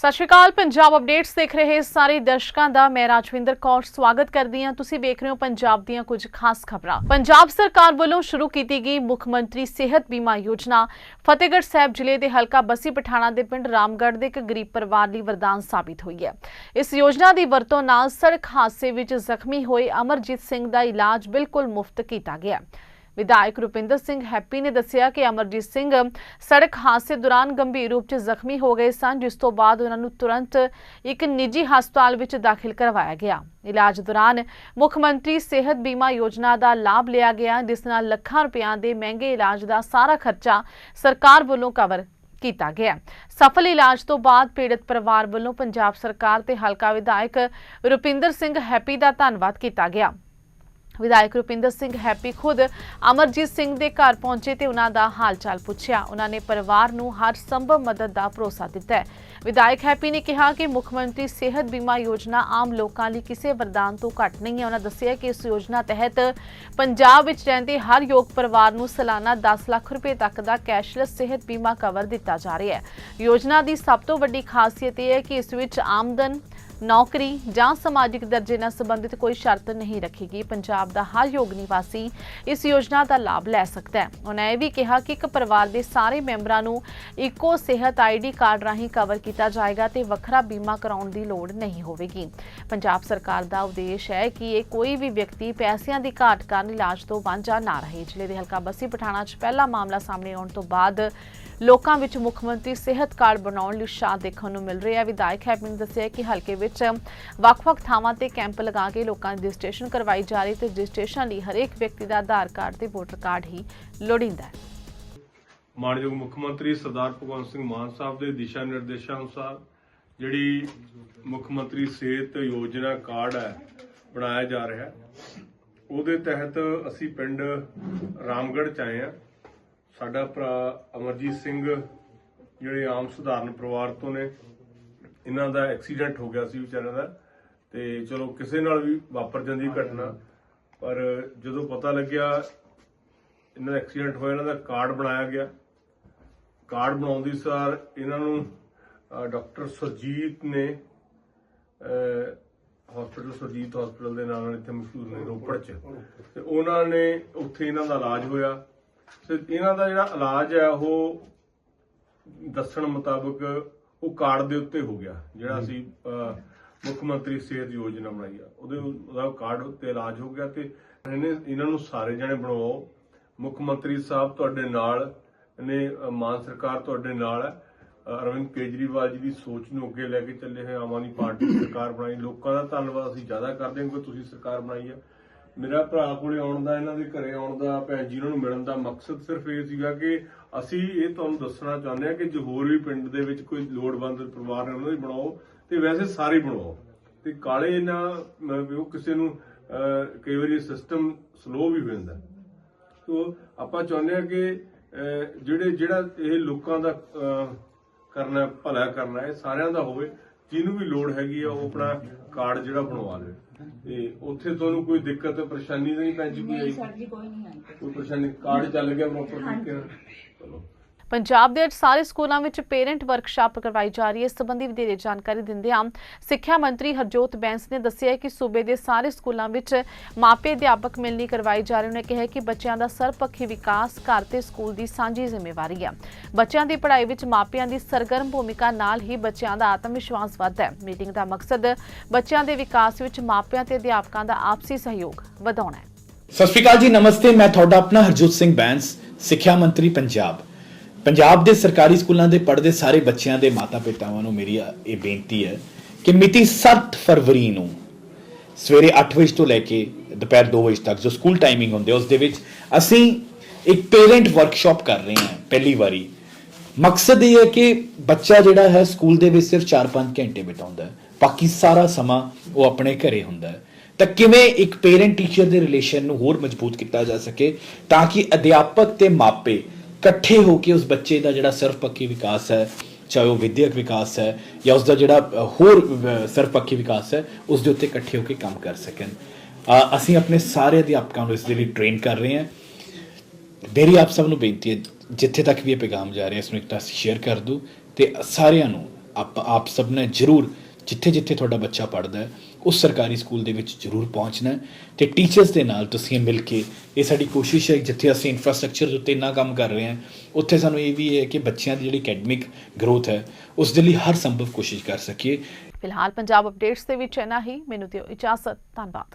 ਸਤਿ ਸ਼੍ਰੀ ਅਕਾਲ, ਪੰਜਾਬ ਅਪਡੇਟਸ ਦੇਖ ਰਹੇ ਸਾਰੇ ਦਰਸ਼ਕਾਂ ਦਾ, ਮੈਂ ਰਾਜਵਿੰਦਰ ਕੌਰ ਸਵਾਗਤ ਕਰਦੀ ਹਾਂ। ਤੁਸੀਂ ਵੇਖ ਰਹੇ ਹੋ ਪੰਜਾਬ ਦੀਆਂ ਕੁਝ ਖਾਸ ਖਬਰਾਂ। ਪੰਜਾਬ ਸਰਕਾਰ ਵੱਲੋਂ ਸ਼ੁਰੂ ਕੀਤੀ ਗਈ ਮੁੱਖ ਮੰਤਰੀ ਸਿਹਤ ਬੀਮਾ ਯੋਜਨਾ। ਫਤਿਹਗੜ੍ਹ ਸਾਹਿਬ ਜ਼ਿਲ੍ਹੇ ਦੇ ਹਲਕਾ ਬੱਸੀ ਪਠਾਣਾ ਦੇ ਪਿੰਡ ਰਾਮਗੜ੍ਹ ਦੇ ਇੱਕ ਗਰੀਬ ਪਰਿਵਾਰ ਲਈ ਵਰਦਾਨ ਸਾਬਿਤ ਹੋਈ ਹੈ। ਇਸ ਯੋਜਨਾ ਦੀ ਵਰਤੋਂ ਨਾਲ ਸੜਕ ਹਾਦਸੇ ਵਿੱਚ ਜ਼ਖਮੀ ਹੋਏ ਅਮਰਜੀਤ ਸਿੰਘ ਦਾ ਇਲਾਜ ਬਿਲਕੁਲ ਮੁਫਤ ਕੀਤਾ ਗਿਆ। ਹੈ। ਵਿਧਾਇਕ ਰੁਪਿੰਦਰ ਸਿੰਘ ਹੈਪੀ ਨੇ ਦੱਸਿਆ ਕਿ ਅਮਰਜੀਤ ਸਿੰਘ ਸੜਕ ਹਾਦਸੇ ਦੌਰਾਨ ਗੰਭੀਰ ਰੂਪ 'ਚ ਜ਼ਖਮੀ ਹੋ ਗਏ ਸਨ, ਜਿਸ ਤੋਂ ਬਾਅਦ ਉਹਨਾਂ ਨੂੰ ਤੁਰੰਤ ਇੱਕ ਨਿੱਜੀ ਹਸਪਤਾਲ ਵਿੱਚ ਦਾਖਲ ਕਰਵਾਇਆ ਗਿਆ। ਇਲਾਜ ਦੌਰਾਨ ਮੁੱਖ ਮੰਤਰੀ ਸਿਹਤ ਬੀਮਾ ਯੋਜਨਾ ਦਾ ਲਾਭ ਲਿਆ ਗਿਆ, ਜਿਸ ਨਾਲ ਲੱਖਾਂ ਰੁਪਇਆਂ ਦੇ ਮਹਿੰਗੇ ਇਲਾਜ ਦਾ ਸਾਰਾ ਖਰਚਾ ਸਰਕਾਰ ਵੱਲੋਂ ਕਵਰ ਕੀਤਾ ਗਿਆ। ਸਫਲ ਇਲਾਜ ਤੋਂ ਬਾਅਦ ਪੀੜਤ ਪਰਿਵਾਰ ਵੱਲੋਂ ਪੰਜਾਬ ਸਰਕਾਰ ਤੇ ਹਲਕਾ ਵਿਧਾਇਕ ਰੁਪਿੰਦਰ ਸਿੰਘ ਹੈਪੀ ਦਾ ਧੰਨਵਾਦ ਕੀਤਾ ਗਿਆ। ਵਿਧਾਇਕ ਰੁਪਿੰਦਰ ਸਿੰਘ ਹੈਪੀ ਖੁਦ ਅਮਰਜੀਤ ਸਿੰਘ ਦੇ ਘਰ ਪਹੁੰਚੇ ਤੇ ਉਹਨਾਂ ਦਾ ਹਾਲ ਚਾਲ ਪੁੱਛਿਆ। ਉਹਨਾਂ ਨੇ ਪਰਿਵਾਰ ਨੂੰ ਹਰ ਸੰਭਵ ਮਦਦ ਦਾ ਭਰੋਸਾ ਦਿੱਤਾ ਵਿਧਾਇਕ ਹੈਪੀ ਨੇ ਕਿਹਾ ਕਿ ਮੁੱਖ ਮੰਤਰੀ ਸਿਹਤ ਬੀਮਾ ਯੋਜਨਾ ਆਮ ਲੋਕਾਂ ਲਈ ਕਿਸੇ ਵਰਦਾਨ ਤੋਂ ਘੱਟ ਨਹੀਂ ਹੈ। ਉਹਨਾਂ ਦੱਸਿਆ ਕਿ ਇਸ ਯੋਜਨਾ ਤਹਿਤ ਪੰਜਾਬ ਵਿੱਚ ਰਹਿੰਦੇ ਹਰ ਯੋਗ ਪਰਿਵਾਰ ਨੂੰ ਸਾਲਾਨਾ 10 ਲੱਖ ਰੁਪਏ ਤੱਕ ਦਾ ਕੈਸ਼ਲੈਸ ਸਿਹਤ ਬੀਮਾ ਕਵਰ ਦਿੱਤਾ ਜਾ ਰਿਹਾ ਹੈ। ਯੋਜਨਾ ਦੀ ਸਭ ਤੋਂ ਵੱਡੀ ਖਾਸੀਅਤ ਇਹ ਹੈ ਕਿ ਇਸ ਵਿੱਚ ਆਮਦਨ ਨੌਕਰੀ ਜਾਂ ਸਮਾਜਿਕ ਦਰਜੇ ਨਾਲ ਸੰਬੰਧਿਤ ਕੋਈ ਸ਼ਰਤ ਨਹੀਂ ਰੱਖੇਗੀ। ਪੰਜਾਬ ਦਾ ਹਰ ਯੋਗ ਨਿਵਾਸੀ ਇਸ ਯੋਜਨਾ ਦਾ ਲਾਭ ਲੈ ਸਕਦਾ ਹੈ। ਉਹਨਾਂ ਇਹ ਵੀ ਕਿਹਾ ਕਿ ਇੱਕ ਪਰਿਵਾਰ ਦੇ ਸਾਰੇ ਮੈਂਬਰਾਂ ਨੂੰ ਇੱਕੋ ਸਿਹਤ ਆਈਡੀ ਕਾਰਡ ਰਾਹੀਂ ਕਵਰ ਕੀਤਾ ਜਾਏਗਾ ਤੇ ਵੱਖਰਾ ਬੀਮਾ ਕਰਾਉਣ ਦੀ ਲੋੜ ਨਹੀਂ ਹੋਵੇਗੀ। ਪੰਜਾਬ ਸਰਕਾਰ ਦਾ ਉਦੇਸ਼ ਹੈ ਕਿ ਇਹ ਕੋਈ ਵੀ ਵਿਅਕਤੀ ਪੈਸਿਆਂ ਦੀ ਘਾਟ ਕਾਰਨ ਇਲਾਜ ਤੋਂ ਵਾਂਝਾ ਨਾ ਰਹੇ। ਜ਼ਿਲ੍ਹੇ ਦੇ ਹਲਕਾ ਬੱਸੀ ਪਠਾਣਾ 'ਚ ਪਹਿਲਾ ਮਾਮਲਾ ਸਾਹਮਣੇ ਆਉਣ ਤੋਂ ਬਾਅਦ ਲੋਕਾਂ ਵਿੱਚ ਮੁੱਖ ਮੰਤਰੀ ਸਿਹਤ ਕਾਰਡ ਬਣਾਉਣ ਲਈ ਉਤਸ਼ਾਹ ਦੇਖਣ ਨੂੰ ਮਿਲ ਰਿਹਾ ਹੈ। ਵਿਧਾਇਕ ਹੈਪੀ ਨੇ ਦੱਸਿਆ ਕਿ ਹਲਕੇ ਵਿੱਚ ਵੱਖ-ਵੱਖ ਥਾਵਾਂ ਤੇ ਕੈਂਪ ਲਗਾ ਕੇ ਲੋਕਾਂ ਦੀ ਰਜਿਸਟ੍ਰੇਸ਼ਨ ਕਰਵਾਈ ਜਾ ਰਹੀ ਤੇ ਰਜਿਸਟ੍ਰੇਸ਼ਨ ਲਈ ਹਰੇਕ ਵਿਅਕਤੀ ਦਾ ਆਧਾਰ ਕਾਰਡ ਤੇ ਵੋਟਰ ਕਾਰਡ ਹੀ ਲੋੜੀਂਦਾ ਹੈ। ਮਾਨਯੋਗ ਮੁੱਖ ਮੰਤਰੀ ਸਰਦਾਰ ਭਗਵੰਤ ਸਿੰਘ ਮਾਨ ਸਾਹਿਬ ਦੇ ਦਿਸ਼ਾ ਨਿਰਦੇਸ਼ਾਂ ਅਨੁਸਾਰ ਜਿਹੜੀ ਮੁੱਖ ਮੰਤਰੀ ਸਿਹਤ ਯੋਜਨਾ ਕਾਰਡ ਹੈ, ਬਣਾਇਆ ਜਾ ਰਿਹਾ ਹੈ। ਉਹਦੇ ਤਹਿਤ ਅਸੀਂ ਪਿੰਡ ਰਾਮਗੜ੍ਹ ਚ ਆਏ ਆ ਸਾਡਾ ਭਰਾ ਅਮਰਜੀਤ ਸਿੰਘ, ਜਿਹੜੇ ਆਮ ਸਧਾਰਨ ਪਰਿਵਾਰ ਤੋਂ ਨੇ ਇਹਨਾਂ ਦਾ ਐਕਸੀਡੈਂਟ ਹੋ ਗਿਆ ਸੀ ਵਿਚਾਰਿਆਂ ਦਾ ਤੇ ਚਲੋ ਕਿਸੇ ਨਾਲ ਵੀ ਵਾਪਰ ਜਾਂਦੀ ਘਟਨਾ। ਪਰ ਜਦੋਂ ਪਤਾ ਲੱਗਿਆ ਇਹਨਾਂ ਦਾ ਐਕਸੀਡੈਂਟ ਹੋਇਆ ਇਹਨਾਂ ਦਾ ਕਾਰਡ ਬਣਾਇਆ ਗਿਆ। ਕਾਰਡ ਬਣਾਉਣ ਦੀ ਸਾਰ ਇਹਨਾਂ ਨੂੰ ਡਾਕਟਰ ਸੁਰਜੀਤ ਨੇ ਹਸਪੀਟਲ ਸੁਰਜੀਤ ਹਸਪੀਟਲ ਦੇ ਨਾਮ ਨਾਲ ਇੱਥੇ ਮਸ਼ਹੂਰ ਨੇ ਰੋਪੜ ਚ। ਤੇ ਉਹਨਾਂ ਨੇ ਉੱਥੇ ਇਹਨਾਂ ਦਾ ਇਲਾਜ ਹੋਇਆ। ਤੇ ਇਹਨਾਂ ਦਾ ਜਿਹੜਾ ਇਲਾਜ ਹੈ ਉਹ ਦੱਸਣ ਮੁਤਾਬਕ ਉਹ ਕਾਰਡ ਦੇ ਉੱਤੇ ਹੋ ਗਿਆ ਜਿਹੜਾ ਅਸੀਂ ਮੁੱਖ ਮੰਤਰੀ ਸਿਹਤ ਯੋਜਨਾ ਬਣਾਈ ਆ। ਉਹਦੇ ਉਹਦਾ ਕਾਰਡ ਉੱਤੇ ਇਲਾਜ ਹੋ ਗਿਆ ਤੇ ਇਹਨੇ ਇਹਨਾਂ ਨੂੰ ਸਾਰੇ ਜਣੇ ਬਣਵਾਓ। ਮੁੱਖ ਮੰਤਰੀ ਸਾਹਿਬ ਤੁਹਾਡੇ ਨਾਲ ਨੇ ਮਾਨ ਸਰਕਾਰ ਤੁਹਾਡੇ ਨਾਲ ਹੈ ਅਰਵਿੰਦ ਕੇਜਰੀਵਾਲ ਜੀ ਦੀ ਸੋਚ ਨੂੰ ਅੱਗੇ ਲੈ ਕੇ ਚੱਲੇ ਹੋਏ ਆਮ ਆਦਮੀ ਪਾਰਟੀ ਸਰਕਾਰ ਬਣਾਈ। ਲੋਕਾਂ ਦਾ ਧੰਨਵਾਦ ਅਸੀਂ ਜ਼ਿਆਦਾ ਕਰਦੇ ਹਾਂ ਕਿ ਤੁਸੀਂ ਸਰਕਾਰ ਬਣਾਈ ਹੈ ਮੇਰਾ ਭਰਾ ਕੋਲੇ ਆਉਣ ਦਾ, ਇਹਨਾਂ ਦੇ ਘਰੇ ਆਉਣ ਦਾ, ਭੈਣ ਜੀ ਉਹਨਾਂ ਨੂੰ ਮਿਲਣ ਦਾ ਮਕਸਦ ਸਿਰਫ ਇਹ ਸੀਗਾ ਕਿ ਅਸੀਂ ਇਹ ਤੁਹਾਨੂੰ ਦੱਸਣਾ ਚਾਹੁੰਦੇ ਹਾਂ ਕਿ ਜੋ ਹੋਰ ਵੀ ਪਿੰਡ ਦੇ ਵਿੱਚ ਕੋਈ ਲੋੜਵੰਦ ਪਰਿਵਾਰ ਨੇ ਉਹਨਾਂ ਦੀ ਬਣਾਓ ਤੇ ਵੈਸੇ ਸਾਰੇ ਬਣਾਓ। ਤੇ ਕਾਲੇ ਨਾ ਉਹ ਕਿਸੇ ਨੂੰ ਕਈ ਵਾਰੀ ਸਿਸਟਮ ਸਲੋ ਵੀ ਹੋ ਜਾਂਦਾ। ਸੋ ਆਪਾਂ ਚਾਹੁੰਦੇ ਹਾਂ ਕਿ ਜਿਹੜੇ, ਜਿਹੜਾ ਇਹ ਲੋਕਾਂ ਦਾ ਕਰਨਾ, ਭਲਾ ਕਰਨਾ, ਇਹ ਸਾਰਿਆਂ ਦਾ ਹੋਵੇ। ਜਿਹਨੂੰ ਵੀ ਲੋੜ ਹੈਗੀ ਆ, ਉਹ ਆਪਣਾ ਕਾਰਡ ਜਿਹੜਾ ਬਣਵਾ ਲਵੇ ਤੇ ਉੱਥੇ ਤੁਹਾਨੂੰ ਕੋਈ ਦਿੱਕਤ ਪਰੇਸ਼ਾਨੀ ਤਾਂ ਨਹੀਂ ਜੀ ਕੋਈ? ਨਹੀਂ ਸਰ ਜੀ ਕੋਈ ਨਹੀਂ ਆਈ। ਕੋਈ ਪਰੇਸ਼ਾਨੀ? ਕਾਰਡ ਚੱਲ ਗਿਆ ਪ੍ਰੋਪਰ ਤਰੀਕੇ ਨਾਲ? ਚਲੋ। ਪੰਜਾਬ ਦੇ ਸਾਰੇ ਸਕੂਲਾਂ ਵਿੱਚ ਪੇਰੈਂਟ ਵਰਕਸ਼ਾਪ ਕਰਵਾਈ ਜਾ ਰਹੀ ਹੈ। ਇਸ ਸੰਬੰਧੀ ਵਧੇਰੇ ਜਾਣਕਾਰੀ ਦਿੰਦਿਆਂ ਸਿੱਖਿਆ ਮੰਤਰੀ ਹਰਜੋਤ ਬੈਂਸ ਨੇ ਦੱਸਿਆ ਕਿ ਸੂਬੇ ਦੇ ਸਾਰੇ ਸਕੂਲਾਂ ਵਿੱਚ ਮਾਪੇ ਅਧਿਆਪਕ ਮਿਲਣੀ ਕਰਵਾਈ ਜਾ ਰਹੀ ਉਹਨੇ ਕਿਹਾ ਕਿ ਬੱਚਿਆਂ ਦਾ ਸਰਪੱਖੀ ਵਿਕਾਸ ਘਰ ਤੇ ਸਕੂਲ ਦੀ ਸਾਂਝੀ ਜ਼ਿੰਮੇਵਾਰੀ ਹੈ ਬੱਚਿਆਂ ਦੀ ਪੜ੍ਹਾਈ ਵਿੱਚ ਮਾਪਿਆਂ ਦੀ ਸਰਗਰਮ ਭੂਮਿਕਾ ਨਾਲ ਹੀ ਬੱਚਿਆਂ ਦਾ ਆਤਮ ਵਿਸ਼ਵਾਸ ਵੱਧਦਾ ਹੈ। ਮੀਟਿੰਗ ਦਾ ਮਕਸਦ ਬੱਚਿਆਂ ਦੇ ਵਿਕਾਸ ਵਿੱਚ ਮਾਪਿਆਂ ਤੇ ਅਧਿਆਪਕਾਂ ਦਾ ਆਪਸੀ ਸਹਿਯੋਗ ਵਧਾਉਣਾ ਹੈ। ਸਤਿ ਸ਼੍ਰੀ ਅਕਾਲ ਜੀ, ਨਮਸਤੇ। ਮੈਂ ਤੁਹਾਡਾ ਆਪਣਾ ਹਰਜੋਤ ਸਿੰਘ ਬੈਂਸ, ਸਿੱਖਿਆ ਮੰਤਰੀ ਪੰਜਾਬ। ਪੰਜਾਬ ਦੇ ਸਰਕਾਰੀ ਸਕੂਲਾਂ ਦੇ ਪੜ੍ਹਦੇ ਸਾਰੇ ਬੱਚਿਆਂ ਦੇ ਮਾਤਾ-ਪਿਤਾਵਾਂ ਨੂੰ ਮੇਰੀ ਇਹ ਬੇਨਤੀ ਹੈ ਕਿ ਮਿਤੀ 7 ਫਰਵਰੀ ਨੂੰ ਸਵੇਰੇ 8 ਵਜੇ ਤੋਂ ਲੈ ਕੇ ਦੁਪਹਿਰ 2 ਵਜੇ ਤੱਕ ਜੋ ਸਕੂਲ ਟਾਈਮਿੰਗ ਹੁੰਦੇ ਉਸ ਦੇ ਵਿੱਚ ਅਸੀਂ ਇੱਕ ਪੇਰੈਂਟ ਵਰਕਸ਼ਾਪ ਕਰ ਰਹੇ ਹਾਂ ਪਹਿਲੀ ਵਾਰੀ। ਮਕਸਦ ਇਹ ਹੈ ਕਿ ਬੱਚਾ ਜਿਹੜਾ ਹੈ ਸਕੂਲ ਦੇ ਵਿੱਚ ਸਿਰਫ 4-5 ਘੰਟੇ ਬਿਤਾਉਂਦਾ ਹੈ, ਬਾਕੀ ਸਾਰਾ ਸਮਾਂ ਉਹ ਆਪਣੇ ਘਰੇ ਹੁੰਦਾ ਹੈ। ਤਾਂ ਕਿਵੇਂ ਇੱਕ ਪੇਰੈਂਟ ਟੀਚਰ ਦੇ ਰਿਲੇਸ਼ਨ ਨੂੰ ਹੋਰ ਮਜ਼ਬੂਤ ਕੀਤਾ ਜਾ ਸਕੇ ਤਾਂ ਕਿ ਅਧਿਆਪਕ ਤੇ ਮਾਪੇ ਇਕੱਠੇ ਹੋ ਕੇ ਉਸ ਬੱਚੇ ਦਾ ਜਿਹੜਾ ਸਰਵਪੱਖੀ ਵਿਕਾਸ ਹੈ ਚਾਹੇ ਉਹ ਵਿਦਿਅਕ ਵਿਕਾਸ ਹੈ ਜਾਂ ਉਸ ਦਾ ਜਿਹੜਾ ਹੋਰ ਅ, ਸਰਵਪੱਖੀ ਵਿਕਾਸ ਹੈ ਉਸ ਦੇ ਉੱਤੇ ਇਕੱਠੇ ਹੋ ਕੇ ਕੰਮ ਕਰ ਸਕਣ। ਅਸੀਂ ਆਪਣੇ ਸਾਰੇ ਅਧਿਆਪਕਾਂ ਨੂੰ ਇਸ ਦੇ ਲਈ ਟ੍ਰੇਨ ਕਰ ਰਹੇ ਹਾਂ। ਮੇਰੀ ਆਪ ਸਭ ਨੂੰ ਬੇਨਤੀ ਹੈ ਜਿੱਥੇ ਤੱਕ ਵੀ ਇਹ ਪੈਗਾਮ ਜਾ ਰਿਹਾ ਇਸ ਨੂੰ ਇੱਕ ਤਾਂ ਸ਼ੇਅਰ ਕਰ ਦਿਓ ਤੇ ਸਾਰਿਆਂ ਨੂੰ ਆਪ ਆਪ ਸਭ ਨੇ ਜ਼ਰੂਰ ਜਿੱਥੇ ਜਿੱਥੇ ਤੁਹਾਡਾ ਬੱਚਾ ਪੜਦਾ ਹੈ, ਉਸ ਸਰਕਾਰੀ ਸਕੂਲ ਦੇ ਵਿੱਚ ਜ਼ਰੂਰ ਪਹੁੰਚਣਾ ਹੈ ਤੇ ਟੀਚਰਸ ਦੇ ਨਾਲ ਤੁਸੀਂ ਮਿਲ ਕੇ ਇਹ ਸਾਡੀ ਕੋਸ਼ਿਸ਼ ਹੈ ਜਿੱਥੇ ਅਸੀਂ ਇਨਫਰਾਸਟ੍ਰਕਚਰ ਦੇ ਉੱਤੇ ਇੰਨਾ ਕੰਮ ਕਰ ਰਹੇ ਹਾਂ, ਉੱਥੇ ਸਾਨੂੰ ਇਹ ਵੀ ਹੈ ਕਿ ਬੱਚਿਆਂ ਦੀ ਜਿਹੜੀ ਅਕੈਡਮਿਕ ਗਰੋਥ ਹੈ, ਉਸ ਦੇ ਲਈ ਹਰ ਸੰਭਵ ਕੋਸ਼ਿਸ਼ ਕਰ ਸਕੀਏ। ਫਿਲਹਾਲ ਪੰਜਾਬ ਅਪਡੇਟਸ ਦੇ ਵਿੱਚ ਇੰਨਾ ਹੀ, ਮੈਨੂੰ ਦਿਓ ਇਜਾਜ਼ਤ, ਧੰਨਵਾਦ।